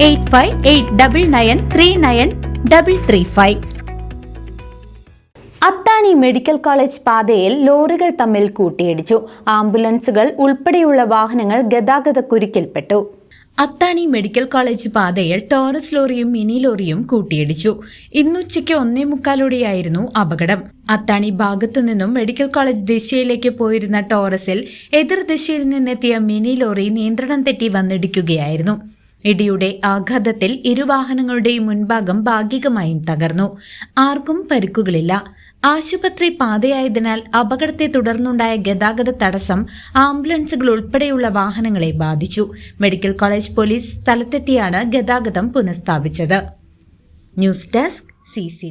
Eight five eight double nine three nine double three five. Athani medical college പാതയിൽ ലോറികൾ തമ്മിൽ കൂട്ടിയിടിച്ചു. ആംബുലൻസുകൾ ഉൾപ്പെടെയുള്ള വാഹനങ്ങൾ ഗതാഗത കുരുക്കിൽപ്പെട്ടു. അത്താണി മെഡിക്കൽ കോളേജ് പാതയിൽ ടോറസ് ലോറിയും മിനി ലോറിയും കൂട്ടിയിടിച്ചു. ഇന്നുച്ചയ്ക്ക് ഒന്നേ മുക്കാലോടെയായിരുന്നു അപകടം. അത്താണി ഭാഗത്തു നിന്നും മെഡിക്കൽ കോളേജ് ദിശയിലേക്ക് പോയിരുന്ന ടോറസിൽ എതിർദിശയിൽ നിന്നെത്തിയ മിനി ലോറി നിയന്ത്രണം തെറ്റി വന്നിടിക്കുകയായിരുന്നു. ഇടിയുടെ ആഘാതത്തിൽ ഇരുവാഹനങ്ങളുടെയും മുൻഭാഗം ഭാഗികമായും തകർന്നു. ആർക്കും പരിക്കുകളില്ല. ആശുപത്രി പാതയായതിനാൽ അപകടത്തെ തുടർന്നുണ്ടായ ഗതാഗത തടസ്സം ആംബുലൻസുകൾ ഉൾപ്പെടെയുള്ള വാഹനങ്ങളെ ബാധിച്ചു. മെഡിക്കൽ കോളേജ് പോലീസ് സ്ഥലത്തെത്തിയാണ് ഗതാഗതം പുനഃസ്ഥാപിച്ചത്. News desk C